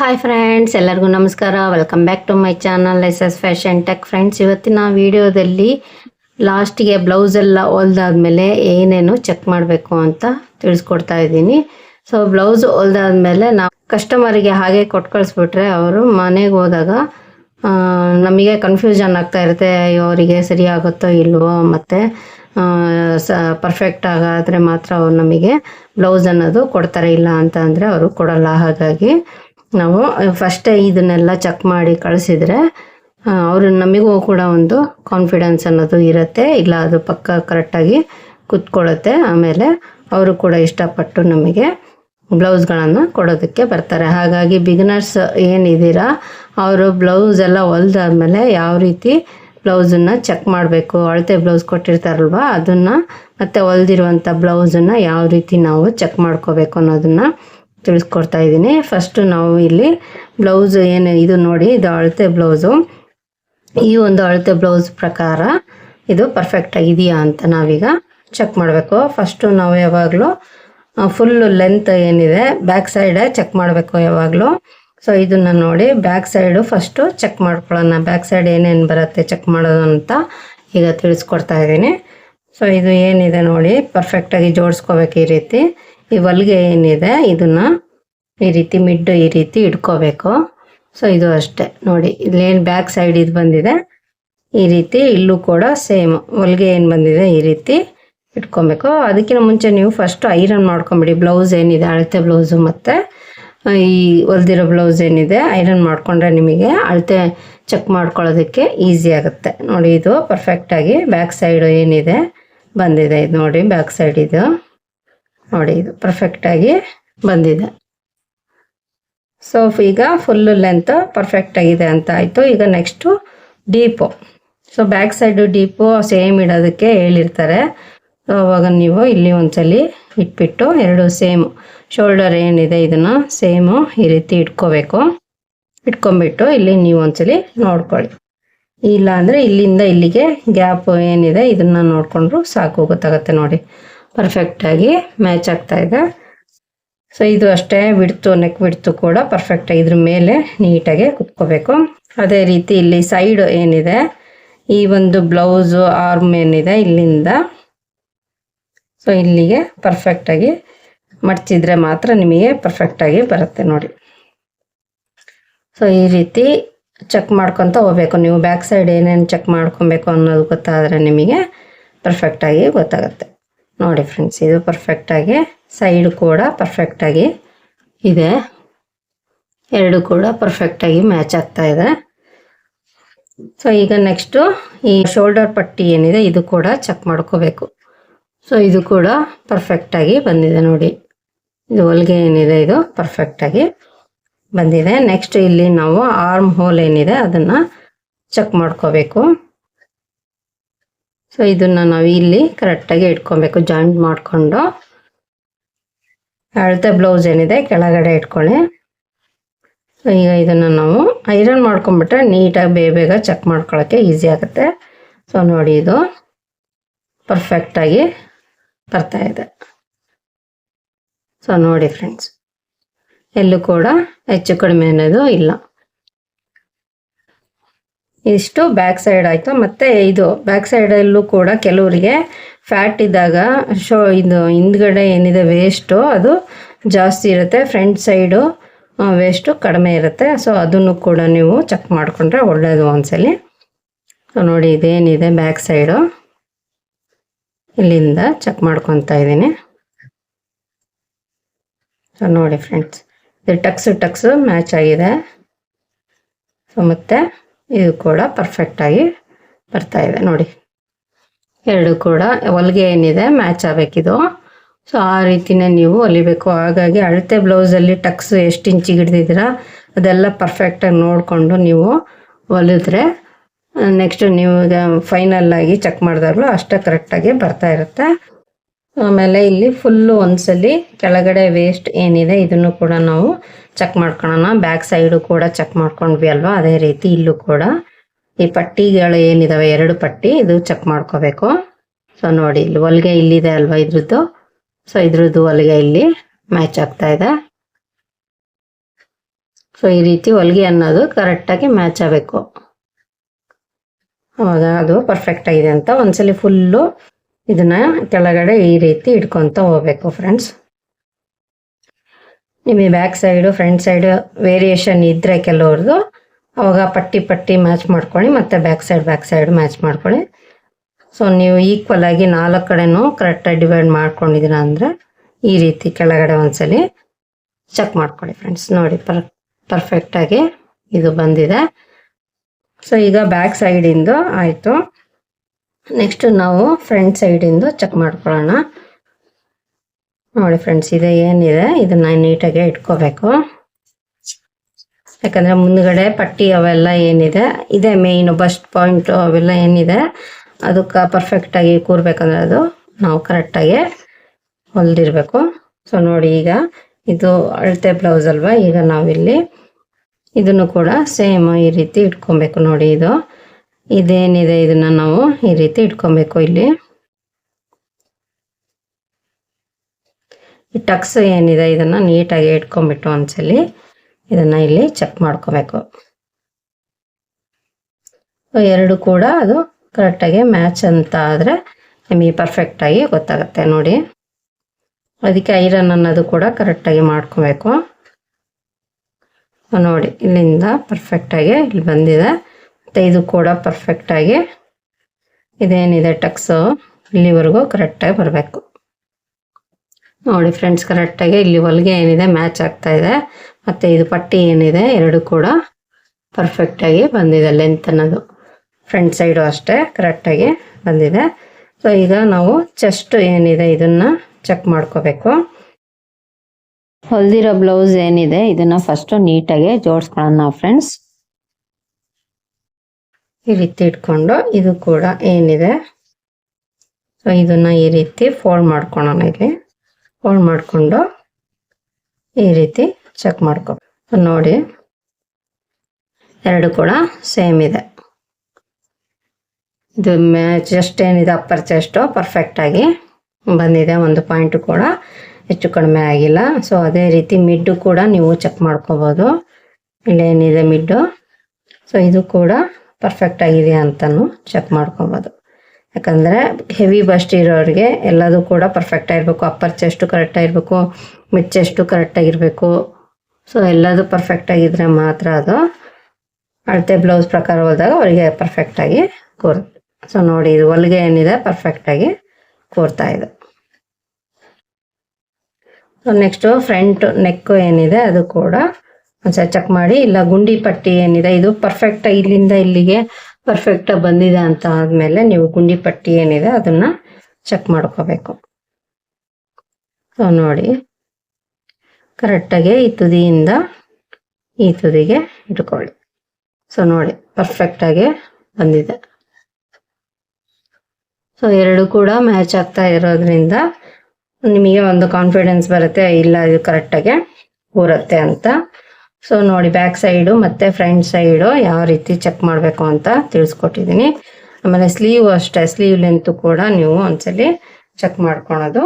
Hi friends ಎಲ್ಲರಿಗೂ ನಮಸ್ಕಾರ. Welcome back to my channel S S fashion tech friends ಇವತ್ತಿನ ವಿಡಿಯೋದಲ್ಲಿ ಲಾಸ್ಟಿಗೆ ಬ್ಲೌಸ್ ಎಲ್ಲ ಹೊಲ್ದಾದ್ಮೇಲೆ ಏನೇನು ಚೆಕ್ ಮಾಡಬೇಕು ಅಂತ ತಿಳಿಸ್ಕೊಡ್ತಾ ಇದ್ದೀನಿ. ಸೊ ಬ್ಲೌಸ್ ಹೊಲ್ದಾದ್ಮೇಲೆ ನಾವು ಕಸ್ಟಮರಿಗೆ ಹಾಗೆ ಕೊಟ್ಟು ಕಳಿಸ್ಬಿಟ್ರೆ ಅವರು ಮನೆಗೆ ಹೋದಾಗ ನಮಗೆ ಕನ್ಫ್ಯೂಷನ್ ಆಗ್ತಾ ಇರುತ್ತೆ. ಅವರಿಗೆ ಸರಿ ಆಗುತ್ತೋ ಇಲ್ವೋ ಮತ್ತು ಸ ಪರ್ಫೆಕ್ಟ್ ಆಗಾದರೆ ಮಾತ್ರ ಅವ್ರು ನಮಗೆ ಬ್ಲೌಸ್ ಅನ್ನೋದು ಕೊಡ್ತಾರೆ ಇಲ್ಲ ಅಂತ ಅಂದರೆ ಅವರು ಕೊಡಲ್ಲ. ಹಾಗಾಗಿ ನಾವು ಫಸ್ಟೇ ಇದನ್ನೆಲ್ಲ ಚೆಕ್ ಮಾಡಿ ಕಳಿಸಿದ್ರೆ ಅವರು ನಮಗೂ ಕೂಡ ಒಂದು ಕಾನ್ಫಿಡೆನ್ಸ್ ಅನ್ನೋದು ಇರುತ್ತೆ, ಇಲ್ಲ ಅದು ಪಕ್ಕ ಕರೆಕ್ಟಾಗಿ ಕುತ್ಕೊಳ್ಳುತ್ತೆ ಆಮೇಲೆ ಅವರು ಕೂಡ ಇಷ್ಟಪಟ್ಟು ನಮಗೆ ಬ್ಲೌಸ್ಗಳನ್ನು ಕೊಡೋದಕ್ಕೆ ಬರ್ತಾರೆ. ಹಾಗಾಗಿ ಬಿಗಿನರ್ಸ್ ಏನಿದ್ದೀರಾ, ಅವರು ಬ್ಲೌಸ್ ಎಲ್ಲ ಹೊಲ್ದಾದ್ಮೇಲೆ ಯಾವ ರೀತಿ ಬ್ಲೌಸನ್ನು ಚೆಕ್ ಮಾಡಬೇಕು, ಅಳತೆ ಬ್ಲೌಸ್ ಕೊಟ್ಟಿರ್ತಾರಲ್ವ, ಅದನ್ನು ಮತ್ತು ಹೊಲ್ದಿರುವಂಥ ಬ್ಲೌಸನ್ನು ಯಾವ ರೀತಿ ನಾವು ಚೆಕ್ ಮಾಡ್ಕೋಬೇಕು ಅನ್ನೋದನ್ನು ತಿಳಿಸ್ಕೊಡ್ತಾ ಇದ್ದೀನಿ. ಫಸ್ಟು ನಾವು ಇಲ್ಲಿ ಬ್ಲೌಸ್ ಏನು ಇದು ನೋಡಿ, ಇದು ಅಳತೆ ಬ್ಲೌಸು ಈ ಒಂದು ಅಳತೆ ಬ್ಲೌಸ್ ಪ್ರಕಾರ ಇದು ಪರ್ಫೆಕ್ಟ್ ಆಗಿದೆಯಾ ಅಂತ ನಾವೀಗ ಚೆಕ್ ಮಾಡಬೇಕು. ಫಸ್ಟು ನಾವು ಯಾವಾಗಲೂ ಫುಲ್ಲು ಲೆಂತ್ ಏನಿದೆ ಬ್ಯಾಕ್ ಸೈಡೇ ಚೆಕ್ ಮಾಡಬೇಕು ಯಾವಾಗಲೂ. ಸೊ ಇದನ್ನು ನೋಡಿ ಬ್ಯಾಕ್ ಸೈಡು ಫಸ್ಟು ಚೆಕ್ ಮಾಡ್ಕೊಳ್ಳೋಣ. ಬ್ಯಾಕ್ ಸೈಡ್ ಏನೇನು ಬರುತ್ತೆ ಚೆಕ್ ಮಾಡೋದು ಅಂತ ಈಗ ತಿಳಿಸ್ಕೊಡ್ತಾ ಇದ್ದೀನಿ. ಸೊ ಇದು ಏನಿದೆ ನೋಡಿ ಪರ್ಫೆಕ್ಟಾಗಿ ಜೋಡಿಸ್ಕೋಬೇಕು ಈ ರೀತಿ. ಈ ಹೊಲಿಗೆ ಏನಿದೆ, ಇದನ್ನು ಈ ರೀತಿ ಮಿಡ್ಡು ಈ ರೀತಿ ಇಟ್ಕೋಬೇಕು ಸೊ ಇದು ಅಷ್ಟೇ. ನೋಡಿ, ಇಲ್ಲೇನು ಬ್ಯಾಕ್ ಸೈಡ್ ಇದು ಬಂದಿದೆ. ಈ ರೀತಿ ಇಲ್ಲೂ ಕೂಡ ಸೇಮ್ ಹೊಲಿಗೆ ಏನು ಬಂದಿದೆ, ಈ ರೀತಿ ಇಟ್ಕೊಬೇಕು. ಅದಕ್ಕಿಂತ ಮುಂಚೆ ನೀವು ಫಸ್ಟ್ ಐರನ್ ಮಾಡ್ಕೊಂಬಿಡಿ. ಬ್ಲೌಸ್ ಏನಿದೆ, ಅಳತೆ ಬ್ಲೌಸು ಮತ್ತು ಈ ಹೊಲ್ದಿರೋ ಬ್ಲೌಸ್ ಏನಿದೆ ಐರನ್ ಮಾಡಿಕೊಂಡ್ರೆ ನಿಮಗೆ ಅಳತೆ ಚೆಕ್ ಮಾಡ್ಕೊಳ್ಳೋದಕ್ಕೆ ಈಸಿ ಆಗುತ್ತೆ. ನೋಡಿ, ಇದು ಪರ್ಫೆಕ್ಟಾಗಿ ಬ್ಯಾಕ್ ಸೈಡು ಏನಿದೆ, ಬಂದಿದೆ. ಇದು ನೋಡಿ ಬ್ಯಾಕ್ ಸೈಡ್ ಇದು. ನೋಡಿ, ಇದು ಪರ್ಫೆಕ್ಟಾಗಿ ಬಂದಿದೆ. ಸೊ ಈಗ ಫುಲ್ಲು ಲೆಂತ್ ಪರ್ಫೆಕ್ಟ್ ಆಗಿದೆ ಅಂತ ಆಯಿತು. ಈಗ next deep so back side deep same ಇಡೋದಕ್ಕೆ ಹೇಳಿರ್ತಾರೆ. ಸೊ ಅವಾಗ ನೀವು ಇಲ್ಲಿ ಒಂದ್ಸಲಿ ಇಟ್ಬಿಟ್ಟು ಎರಡು ಸೇಮು ಶೋಲ್ಡರ್ ಏನಿದೆ, ಇದನ್ನು ಸೇಮು ಈ ರೀತಿ ಇಟ್ಕೋಬೇಕು. ಇಟ್ಕೊಂಬಿಟ್ಟು ಇಲ್ಲಿ ನೀವು ಒಂದ್ಸಲಿ ನೋಡ್ಕೊಳ್ಳಿ. ಇಲ್ಲ ಅಂದರೆ ಇಲ್ಲಿಂದ ಇಲ್ಲಿಗೆ ಗ್ಯಾಪ್ ಏನಿದೆ, ಇದನ್ನು ನೋಡಿಕೊಂಡ್ರು ಸಾಕು, ಗೊತ್ತಾಗುತ್ತೆ ನೋಡಿ. ಪರ್ಫೆಕ್ಟಾಗಿ ಮ್ಯಾಚ್ ಆಗ್ತಾ ಇದೆ. ಸೊ ಇದು ಅಷ್ಟೇ ಬಿಡ್ತು ನೆಕ್ ಬಿಡ್ತು ಕೂಡ ಪರ್ಫೆಕ್ಟಾಗಿ ಇದ್ರ ಮೇಲೆ ನೀಟಾಗಿ ಕುತ್ಕೋಬೇಕು. ಅದೇ ರೀತಿ ಇಲ್ಲಿ ಸೈಡ್ ಏನಿದೆ, ಈ ಒಂದು ಬ್ಲೌಸು ಆರ್ಮ್ ಏನಿದೆ ಇಲ್ಲಿಂದ. ಸೊ ಇಲ್ಲಿಗೆ ಪರ್ಫೆಕ್ಟಾಗಿ ಮಡ್ಚಿದ್ರೆ ಮಾತ್ರ ನಿಮಗೆ ಪರ್ಫೆಕ್ಟಾಗಿ ಬರುತ್ತೆ ನೋಡಿ. ಸೊ ಈ ರೀತಿ ಚೆಕ್ ಮಾಡ್ಕೊತ ಹೋಗ್ಬೇಕು. ನೀವು ಬ್ಯಾಕ್ ಸೈಡ್ ಏನೇನು ಚೆಕ್ ಮಾಡ್ಕೊಬೇಕು ಅನ್ನೋದು ಗೊತ್ತಾದರೆ ನಿಮಗೆ ಪರ್ಫೆಕ್ಟಾಗಿ ಗೊತ್ತಾಗುತ್ತೆ. ನೋಡಿ ಫ್ರೆಂಡ್ಸ್ ಇದು ಪರ್ಫೆಕ್ಟಾಗಿ ಸೈಡ್ ಕೂಡ ಪರ್ಫೆಕ್ಟಾಗಿ ಇದೆ. ಎರಡು ಕೂಡ ಪರ್ಫೆಕ್ಟಾಗಿ ಮ್ಯಾಚ್ ಆಗ್ತಾ ಇದೆ. ಸೊ ಈಗ ನೆಕ್ಸ್ಟು ಈ ಶೋಲ್ಡರ್ ಪಟ್ಟಿ ಏನಿದೆ, ಇದು ಕೂಡ ಚೆಕ್ ಮಾಡ್ಕೋಬೇಕು. ಸೊ ಇದು ಕೂಡ ಪರ್ಫೆಕ್ಟಾಗಿ ಬಂದಿದೆ ನೋಡಿ. ಇದು ಹೊಲಿಗೆ ಏನಿದೆ, ಇದು ಪರ್ಫೆಕ್ಟಾಗಿ ಬಂದಿದೆ. ನೆಕ್ಸ್ಟ್ ಇಲ್ಲಿ ನಾವು ಆರ್ಮ್ ಹೋಲ್ ಏನಿದೆ, ಅದನ್ನು ಚೆಕ್ ಮಾಡ್ಕೋಬೇಕು. ಸೊ ಇದನ್ನು ನಾವು ಇಲ್ಲಿ ಕರೆಕ್ಟಾಗಿ ಇಟ್ಕೊಬೇಕು. ಜಾಯಿಂಟ್ ಮಾಡಿಕೊಂಡು. ಅಳತೆ ಬ್ಲೌಸ್ ಏನಿದೆ, ಕೆಳಗಡೆ ಇಟ್ಕೊಳ್ಳಿ. ಸೊ ಈಗ ಇದನ್ನು ನಾವು ಐರನ್ ಮಾಡ್ಕೊಂಬಿಟ್ರೆ ನೀಟಾಗಿ ಬೇಗ ಬೇಗ ಚೆಕ್ ಮಾಡ್ಕೊಳ್ಳೋಕ್ಕೆ ಈಸಿ ಆಗುತ್ತೆ. ಸೊ ನೋಡಿ ಇದು ಪರ್ಫೆಕ್ಟಾಗಿ ಇದೆ. ಸೊ ನೋಡಿ ಫ್ರೆಂಡ್ಸ್ ಎಲ್ಲೂ ಕೂಡ ಹೆಚ್ಚು ಕಡಿಮೆ ಅನ್ನೋದು ಇಲ್ಲ. ಇಷ್ಟು ಬ್ಯಾಕ್ ಸೈಡ್ ಆಯಿತು. ಮತ್ತು ಇದು ಬ್ಯಾಕ್ ಸೈಡಲ್ಲೂ ಕೂಡ ಕೆಲವರಿಗೆ ಫ್ಯಾಟ್ ಇದ್ದಾಗ ಶೋ ಇದು ಹಿಂದ್ಗಡೆ ಏನಿದೆ ವೇಸ್ಟು ಅದು ಜಾಸ್ತಿ ಇರುತ್ತೆ. ಫ್ರಂಟ್ ಸೈಡು ವೇಸ್ಟು ಕಡಿಮೆ ಇರುತ್ತೆ. ಸೊ ಅದನ್ನು ಕೂಡ ನೀವು ಚೆಕ್ ಮಾಡಿಕೊಂಡ್ರೆ ಒಳ್ಳೆಯದು ಒಂದ್ಸಲಿ. ನೋಡಿ ಇದೇನಿದೆ ಬ್ಯಾಕ್ ಸೈಡು ಇಲ್ಲಿಂದ ಚೆಕ್ ಮಾಡ್ಕೊತಾ ಇದ್ದೀನಿ. ಸೊ ನೋಡಿ ಫ್ರೆಂಡ್ಸ್ ಇದು ಟಕ್ಸು ಟಕ್ಸು ಮ್ಯಾಚ್ ಆಗಿದೆ. ಸೊ ಮತ್ತು ಇದು ಕೂಡ ಪರ್ಫೆಕ್ಟಾಗಿ ಬರ್ತಾ ಇದೆ ನೋಡಿ. ಎರಡು ಕೂಡ ಹೊಲಿಗೆ ಏನಿದೆ ಮ್ಯಾಚ್ ಆಗಬೇಕಿದು. ಸೊ ಆ ರೀತಿನೇ ನೀವು ಹೊಲಿಬೇಕು. ಹಾಗಾಗಿ ಅಳತೆ ಬ್ಲೌಸಲ್ಲಿ ಟಕ್ಸ್ ಎಷ್ಟು ಇಂಚಿಗೆ ಹಿಡ್ದಿದ್ದೀರಾ, ಅದೆಲ್ಲ ಪರ್ಫೆಕ್ಟಾಗಿ ನೋಡಿಕೊಂಡು ನೀವು ಹೊಲಿದ್ರೆ ನೆಕ್ಸ್ಟ್ ನೀವು ಫೈನಲ್ ಆಗಿ ಚೆಕ್ ಮಾಡಿದಾಗಲೂ ಅಷ್ಟೇ ಕರೆಕ್ಟಾಗಿ ಬರ್ತಾ ಇರುತ್ತೆ. ಆಮೇಲೆ ಇಲ್ಲಿ ಫುಲ್ಲು ಒಂದ್ಸಲಿ ಕೆಳಗಡೆ ವೇಸ್ಟ್ ಏನಿದೆ ಇದನ್ನು ಕೂಡ ನಾವು ಚೆಕ್ ಮಾಡ್ಕೊಳ್ಳೋಣ ಬ್ಯಾಕ್ ಸೈಡು ಕೂಡ ಚೆಕ್ ಮಾಡ್ಕೊಂಡ್ವಿ ಅಲ್ವಾ? ಅದೇ ರೀತಿ ಇಲ್ಲೂ ಕೂಡ. ಈ ಪಟ್ಟಿಗಳು ಏನಿದಾವೆ? ಎರಡು ಪಟ್ಟಿ. ಇದು ಚೆಕ್ ಮಾಡ್ಕೋಬೇಕು. ಸೊ ನೋಡಿ, ಇಲ್ಲಿ ಹೊಲಿಗೆ ಇಲ್ಲಿದೆ ಅಲ್ವಾ ಇದ್ರದ್ದು? ಸೊ ಇದ್ರದ್ದು ಹೊಲಿಗೆ ಇಲ್ಲಿ ಮ್ಯಾಚ್ ಆಗ್ತಾ ಇದೆ. ಸೊ ಈ ರೀತಿ ಹೊಲಿಗೆ ಅನ್ನೋದು ಕರೆಕ್ಟಾಗಿ ಮ್ಯಾಚ್ ಆಗಬೇಕು. ಅವಾಗ ಅದು ಪರ್ಫೆಕ್ಟ್ ಆಗಿದೆ ಅಂತ ಒಂದ್ಸಲಿ ಫುಲ್ಲು ಇದನ್ನ ಕೆಳಗಡೆ ಈ ರೀತಿ ಇಟ್ಕೊಂತ ಹೋಗ್ಬೇಕು ಫ್ರೆಂಡ್ಸ್ ನಿಮಗೆ back side front side variation ಇದ್ರೆ ಕೆಲವ್ರದ್ದು ಅವಾಗ ಪಟ್ಟಿ ಪಟ್ಟಿ ಮ್ಯಾಚ್ ಮಾಡ್ಕೊಳ್ಳಿ, ಮತ್ತೆ back side back side match ಮಾಡ್ಕೊಳ್ಳಿ. ಸೊ ನೀವು ಈಕ್ವಲ್ ಆಗಿ ನಾಲ್ಕು ಕಡೆನೂ ಕರೆಕ್ಟಾಗಿ ಡಿವೈಡ್ ಮಾಡ್ಕೊಂಡಿದ್ದೀರ ಅಂದರೆ ಈ ರೀತಿ ಕೆಳಗಡೆ ಒಂದ್ಸಲಿ ಚೆಕ್ ಮಾಡ್ಕೊಳ್ಳಿ ಫ್ರೆಂಡ್ಸ್ ನೋಡಿ ಪರ್ ಪರ್ಫೆಕ್ಟಾಗಿ ಇದು ಬಂದಿದೆ. ಸೊ ಈಗ ಬ್ಯಾಕ್ ಸೈಡಿಂದು ಆಯಿತು. ನೆಕ್ಸ್ಟ್ ನಾವು ಫ್ರಂಟ್ ಸೈಡಿಂದು ಚೆಕ್ ಮಾಡ್ಕೊಳ್ಳೋಣ. ನೋಡಿ ಫ್ರೆಂಡ್ಸ್ ಇದೆ, ಏನಿದೆ? ಇದನ್ನ ನೀಟಾಗೆ ಇಟ್ಕೋಬೇಕು. ಯಾಕಂದರೆ ಮುಂದ್ಗಡೆ ಪಟ್ಟಿ ಅವೆಲ್ಲ ಏನಿದೆ? ಇದೆ ಮೇಯ್ನು ಬಸ್ಟ್ ಪಾಯಿಂಟ್ ಅವೆಲ್ಲ ಏನಿದೆ? ಅದಕ್ಕೆ ಪರ್ಫೆಕ್ಟಾಗಿ ಕೂರ್ಬೇಕಂದ್ರೆ ಅದು ನಾವು ಕರೆಕ್ಟಾಗಿ ಹೊಲ್ದಿರ್ಬೇಕು. ಸೊ ನೋಡಿ ಈಗ ಇದು ಅಳತೆ ಬ್ಲೌಸ್ ಅಲ್ವಾ? ಈಗ ನಾವಿಲ್ಲಿ ಇದನ್ನು ಕೂಡ ಸೇಮ್ ಈ ರೀತಿ ಇಟ್ಕೊಬೇಕು. ನೋಡಿ ಇದು. ಇದೇನಿದೆ ಇದನ್ನ ನಾವು ಈ ರೀತಿ ಇಟ್ಕೊಬೇಕು ಇಲ್ಲಿ. ಈ ಟಕ್ಸ್ ಏನಿದೆ ಇದನ್ನ ನೀಟಾಗಿ ಇಟ್ಕೊಂಡ್ಬಿಟ್ಟು ಒಂದ್ಸಲಿ ಇದನ್ನ ಇಲ್ಲಿ ಚೆಕ್ ಮಾಡ್ಕೋಬೇಕು. ಎರಡು ಕೂಡ ಅದು ಕರೆಕ್ಟಾಗಿ ಮ್ಯಾಚ್ ಅಂತ ಆದರೆ ನಿಮಗೆ ಪರ್ಫೆಕ್ಟಾಗಿ ಗೊತ್ತಾಗುತ್ತೆ ನೋಡಿ. ಅದಕ್ಕೆ ಐರನ್ ಅನ್ನೋದು ಕೂಡ ಕರೆಕ್ಟಾಗಿ ಮಾಡ್ಕೋಬೇಕು. ನೋಡಿ ಇಲ್ಲಿಂದ ಪರ್ಫೆಕ್ಟಾಗಿ ಇಲ್ಲಿ ಬಂದಿದೆ. ಇದು ಕೂಡ ಪರ್ಫೆಕ್ಟಾಗಿ ಇದೇನಿದೆ ಟಕ್ಸು ಇಲ್ಲಿವರೆಗೂ ಕರೆಕ್ಟಾಗಿ ಬರಬೇಕು. ನೋಡಿ ಫ್ರೆಂಡ್ಸ್ ಕರೆಕ್ಟಾಗಿ ಇಲ್ಲಿ ಹೊಲಿಗೆ ಏನಿದೆ ಮ್ಯಾಚ್ ಆಗ್ತಾ ಇದೆ. ಮತ್ತು ಇದು ಪಟ್ಟಿ ಏನಿದೆ, ಎರಡು ಕೂಡ ಪರ್ಫೆಕ್ಟಾಗಿ ಬಂದಿದೆ ಲೆಂತ್ ಅನ್ನೋದು. ಫ್ರಂಟ್ ಸೈಡು ಅಷ್ಟೇ ಕರೆಕ್ಟಾಗಿ ಬಂದಿದೆ. ಸೊ ಈಗ ನಾವು ಚೆಸ್ಟ್ ಏನಿದೆ, ಇದನ್ನು ಚೆಕ್ ಮಾಡ್ಕೋಬೇಕು. ಹೊಲ್ದಿರೋ ಬ್ಲೌಸ್ ಏನಿದೆ, ಇದನ್ನು ಫಸ್ಟು ನೀಟಾಗಿ ಜೋಡಿಸ್ಕೊಳ್ಳೋಣ ನಾವು ಫ್ರೆಂಡ್ಸ್ ಈ ರೀತಿ ಇಟ್ಕೊಂಡು ಇದು ಕೂಡ ಏನಿದೆ? ಸೊ ಇದನ್ನ ಈ ರೀತಿ ಫೋಲ್ಡ್ ಮಾಡ್ಕೊಳ್ಳೋಣ ಇಲ್ಲಿ. ಫೋಲ್ಡ್ ಮಾಡಿಕೊಂಡು ಈ ರೀತಿ ಚೆಕ್ ಮಾಡ್ಕೊ. ನೋಡಿ. ಎರಡು ಕೂಡ ಸೇಮ್ ಇದೆ. ಇದು ಚೆಸ್ಟ್ ಏನಿದೆ ಅಪ್ಪರ್ ಚೆಸ್ಟು ಪರ್ಫೆಕ್ಟಾಗಿ ಬಂದಿದೆ. ಒಂದು ಪಾಯಿಂಟು ಕೂಡ ಹೆಚ್ಚು ಕಡಿಮೆ ಆಗಿಲ್ಲ. ಸೊ ಅದೇ ರೀತಿ ಮಿಡ್ಡು ಕೂಡ ನೀವು ಚೆಕ್ ಮಾಡ್ಕೋಬೋದು. ಇಲ್ಲೇನಿದೆ ಮಿಡ್ಡು ಸೊ ಇದು ಕೂಡ ಪರ್ಫೆಕ್ಟ್ ಆಗಿದೆಯಾ ಅಂತಲೂ ಚೆಕ್ ಮಾಡ್ಕೊಬೋದು. ಯಾಕಂದರೆ ಹೆವಿ ಬಸ್ಟ್ ಇರೋರಿಗೆ ಎಲ್ಲದೂ ಕೂಡ ಪರ್ಫೆಕ್ಟ್ ಆಗಿರಬೇಕು. ಅಪ್ಪರ್ ಚೆಸ್ಟು ಕರೆಕ್ಟಾಗಿರಬೇಕು ಮಿಡ್ ಚೆಸ್ಟು ಕರೆಕ್ಟಾಗಿರಬೇಕು ಸೊ ಎಲ್ಲದು ಪರ್ಫೆಕ್ಟ್ ಆಗಿದ್ರೆ ಮಾತ್ರ ಅದು ಅಳತೆ ಬ್ಲೌಸ್ ಪ್ರಕಾರ ಹೋದಾಗ ಅವರಿಗೆ ಪರ್ಫೆಕ್ಟಾಗಿ ಕೂರುತ್ತೆ ಸೊ ನೋಡಿ ಇದು ಹೊಲಿಗೆ ಏನಿದೆ ಪರ್ಫೆಕ್ಟಾಗಿ ಕೂರ್ತಾ ಇದೆ. ಸೊ ನೆಕ್ಸ್ಟು ಫ್ರಂಟ್ ನೆಕ್ಕು ಏನಿದೆ ಅದು ಕೂಡ ಒಂದ್ಸಲ ಚೆಕ್ ಮಾಡಿ. ಇಲ್ಲ, ಗುಂಡಿ ಪಟ್ಟಿ ಏನಿದೆ? ಇದು ಪರ್ಫೆಕ್ಟ್ ಇಲ್ಲಿಂದ ಇಲ್ಲಿಗೆ ಪರ್ಫೆಕ್ಟ್ ಬಂದಿದೆ ಅಂತ ಆದ್ಮೇಲೆ ನೀವು ಗುಂಡಿ ಪಟ್ಟಿ ಏನಿದೆ ಅದನ್ನ ಚೆಕ್ ಮಾಡ್ಕೋಬೇಕು. ಸೊ ನೋಡಿ. ಕರೆಕ್ಟಾಗಿ ಈ ತುದಿಯಿಂದ ಈ ತುದಿಗೆ ಇಟ್ಕೊಳ್ಳಿ. ಸೊ ನೋಡಿ. ಪರ್ಫೆಕ್ಟಾಗಿ ಬಂದಿದೆ. ಸೊ ಎರಡು ಕೂಡ ಮ್ಯಾಚ್ ಆಗ್ತಾ ಇರೋದ್ರಿಂದ ನಿಮಗೆ ಒಂದು ಕಾನ್ಫಿಡೆನ್ಸ್ ಬರುತ್ತೆ, ಇಲ್ಲ, ಇದು ಕರೆಕ್ಟಾಗಿ ಊರತ್ತೆ ಅಂತ ಸೊ ನೋಡಿ ಬ್ಯಾಕ್ ಸೈಡು ಮತ್ತು ಫ್ರಂಟ್ ಸೈಡು ಯಾವ ರೀತಿ ಚೆಕ್ ಮಾಡಬೇಕು ಅಂತ ತಿಳಿಸ್ಕೊಟ್ಟಿದ್ದೀನಿ ಆಮೇಲೆ ಸ್ಲೀವ್ ಅಷ್ಟೇ ಸ್ಲೀವ್ ಲೆಂತ್ ಕೂಡ ನೀವು ಒಂದ್ಸಲಿ ಚೆಕ್ ಮಾಡ್ಕೊಳೋದು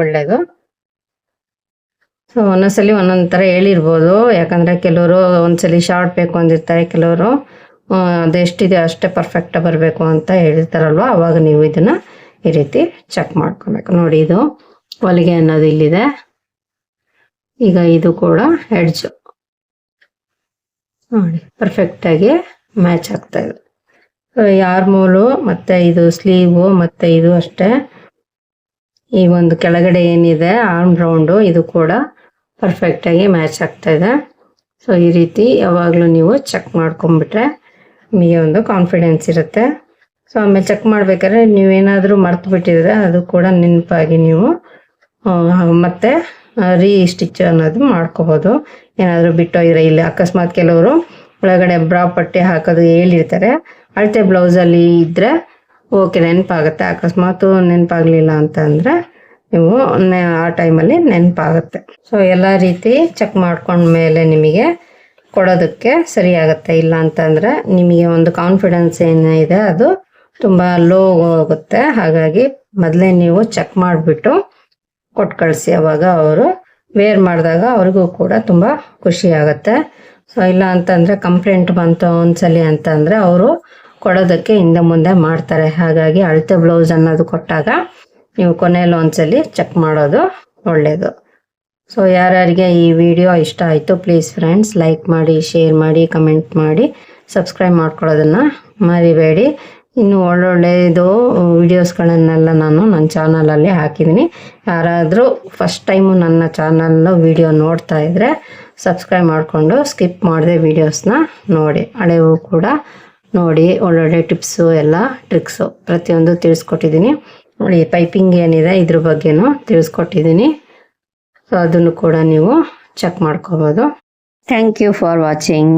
ಒಳ್ಳೆಯದು ಸೊ ಒಂದೊಂದ್ಸಲಿ ಒಂದೊಂದು ಥರ ಹೇಳಿರ್ಬೋದು. ಯಾಕಂದರೆ ಕೆಲವರು ಒಂದ್ಸಲಿ ಶಾರ್ಟ್ ಬೇಕು ಅಂದಿರ್ತಾರೆ, ಕೆಲವರು ಅದೆಷ್ಟಿದೆ ಅಷ್ಟೇ ಪರ್ಫೆಕ್ಟಾಗಿ ಬರಬೇಕು ಅಂತ ಹೇಳಿರ್ತಾರಲ್ವ, ಅವಾಗ ನೀವು ಇದನ್ನು ಈ ರೀತಿ ಚೆಕ್ ಮಾಡ್ಕೊಬೇಕು. ನೋಡಿ, ಇದು ಹೊಲಿಗೆ ಅನ್ನೋದು ಇಲ್ಲಿದೆ. ಈಗ ಇದು ಕೂಡ ಹೆಡ್ಜ್ ನೋಡಿ ಪರ್ಫೆಕ್ಟಾಗಿ ಮ್ಯಾಚ್ ಆಗ್ತಾ ಇದೆ. ಯಾರ್ ಯಾರ್ಮೋಲು ಮತ್ತೆ ಇದು ಸ್ಲೀವು ಮತ್ತು ಇದು ಅಷ್ಟೇ. ಈ ಒಂದು ಕೆಳಗಡೆ ಏನಿದೆ ಆರ್ಮ್ ರೌಂಡು ಇದು ಕೂಡ ಪರ್ಫೆಕ್ಟಾಗಿ ಮ್ಯಾಚ್ ಆಗ್ತಾ ಇದೆ. ಸೊ ಈ ರೀತಿ ಯಾವಾಗಲೂ ನೀವು ಚೆಕ್ ಮಾಡ್ಕೊಂಬಿಟ್ರೆ ನಿಮಗೆ ಒಂದು ಕಾನ್ಫಿಡೆನ್ಸ್ ಇರುತ್ತೆ. ಸೊ ಆಮೇಲೆ ಚೆಕ್ ಮಾಡ್ಬೇಕಾದ್ರೆ ನೀವೇನಾದರೂ ಮರ್ತು ಬಿಟ್ಟಿದ್ರೆ ಅದು ಕೂಡ ನೆನಪಾಗಿ ನೀವು ಮತ್ತೆ ರೀ ಸ್ಟಿಚ್ ಅನ್ನೋದು ಮಾಡ್ಕೋಬೋದು. ಏನಾದರೂ ಬಿಟ್ಟೋಗಿದ್ರೆ ಇಲ್ಲಿ. ಅಕಸ್ಮಾತ್ ಕೆಲವರು ಒಳಗಡೆ ಬ್ರಾ ಪಟ್ಟಿ ಹಾಕೋದು ಹೇಳಿರ್ತಾರೆ. ಅಳತೆ ಬ್ಲೌಸಲ್ಲಿ ಇದ್ದರೆ ಓಕೆ ನೆನಪಾಗುತ್ತೆ. ಅಕಸ್ಮಾತು ನೆನಪಾಗಲಿಲ್ಲ ಅಂತ ಅಂದರೆ ನೀವು ಆ ಟೈಮಲ್ಲಿ ನೆನಪಾಗುತ್ತೆ. ಸೊ ಎಲ್ಲ ರೀತಿ ಚೆಕ್ ಮಾಡ್ಕೊಂಡ್ಮೇಲೆ ನಿಮಗೆ ಕೊಡೋದಕ್ಕೆ ಸರಿಯಾಗುತ್ತೆ. ಇಲ್ಲ ಅಂತಂದರೆ ನಿಮಗೆ ಒಂದು ಕಾನ್ಫಿಡೆನ್ಸ್ ಏನಿದೆ ಅದು ತುಂಬ ಲೋ ಹೋಗುತ್ತೆ ಹಾಗಾಗಿ ಮೊದಲೇ ನೀವು ಚೆಕ್ ಮಾಡಿಬಿಟ್ಟು ಕೊಟ್ಟು ಕಳಿಸಿ ಅವಾಗ ಅವರು ವೇರ್ ಮಾಡಿದಾಗ ಅವ್ರಿಗೂ ಕೂಡ ತುಂಬ ಖುಷಿ ಆಗುತ್ತೆ. ಸೊ ಇಲ್ಲ ಅಂತಂದರೆ ಕಂಪ್ಲೇಂಟ್ ಬಂತು ಒಂದ್ಸಲಿ ಅಂತಂದರೆ ಅವರು ಕೊಡೋದಕ್ಕೆ ಹಿಂದೆ ಮುಂದೆ ಮಾಡ್ತಾರೆ. ಹಾಗಾಗಿ ಅಳತೆ ಬ್ಲೌಸ್ ಅನ್ನೋದು ಕೊಟ್ಟಾಗ ನೀವು ಕೊನೆಯಲ್ಲಿ ಒಂದ್ಸಲಿ ಚೆಕ್ ಮಾಡೋದು ಒಳ್ಳೆಯದು ಸೊ ಯಾರ್ಯಾರಿಗೆ ಈ ವಿಡಿಯೋ ಇಷ್ಟ ಆಯಿತು ಪ್ಲೀಸ್ ಫ್ರೆಂಡ್ಸ್ ಲೈಕ್ ಮಾಡಿ ಶೇರ್ ಮಾಡಿ ಕಮೆಂಟ್ ಮಾಡಿ ಸಬ್ಸ್ಕ್ರೈಬ್ ಮಾಡ್ಕೊಳ್ಳೋದನ್ನು ಮರಿಬೇಡಿ. ಇನ್ನು ಒಳ್ಳೊಳ್ಳೆಯದು ವೀಡಿಯೋಸ್ಗಳನ್ನೆಲ್ಲ ನಾನು ನನ್ನ ಚಾನಲಲ್ಲಿ ಹಾಕಿದ್ದೀನಿ. ಯಾರಾದರೂ ಫಸ್ಟ್ ಟೈಮು ನನ್ನ ಚಾನಲ್ನ ವಿಡಿಯೋ ನೋಡ್ತಾ ಇದ್ದರೆ ಸಬ್ಸ್ಕ್ರೈಬ್ ಮಾಡಿಕೊಂಡು ಸ್ಕಿಪ್ ಮಾಡಿದೆ ವೀಡಿಯೋಸ್ನ ನೋಡಿ. ಹಳೆವು ಕೂಡ ನೋಡಿ, ಒಳ್ಳೊಳ್ಳೆ ಟಿಪ್ಸು ಎಲ್ಲ ಟ್ರಿಕ್ಸು ಪ್ರತಿಯೊಂದು ತಿಳಿಸ್ಕೊಟ್ಟಿದ್ದೀನಿ. ನೋಡಿ ಪೈಪಿಂಗ್ ಏನಿದೆ, ಇದ್ರ ಬಗ್ಗೆನೂ ತಿಳಿಸ್ಕೊಟ್ಟಿದ್ದೀನಿ. ಸೊ ಅದನ್ನು ಕೂಡ ನೀವು ಚೆಕ್ ಮಾಡ್ಕೋಬೋದು. Thank you for watching